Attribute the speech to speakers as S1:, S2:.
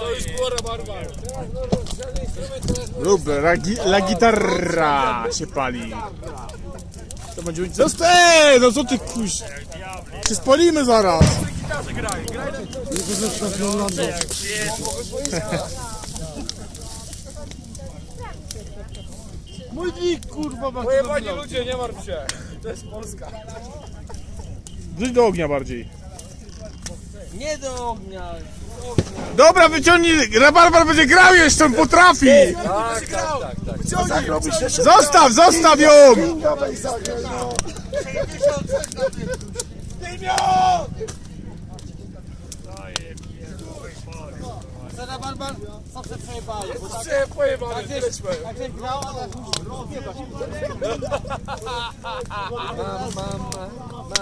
S1: To już było rabarbar.
S2: Lub la, gi- la gitarra się pali. To będzie Zostań! No co ty kuś? Się spolimy zaraz! Mój dik kurwa ma
S1: Pojebani ludzie, nie martw się. To jest Polska.
S2: Wrzuć do ognia bardziej.
S3: Nie do ognia.
S2: Dobra, wyciągnij! Rabarbar będzie grał jeszcze, potrafi!
S1: Tak, tak, tak. tak.
S2: Zostaw, zostaw ją!
S3: Teraz Bo tak,
S1: lećmy.
S3: jak się grał, a tak musi rozjebać.
S1: Mam, mam, mam.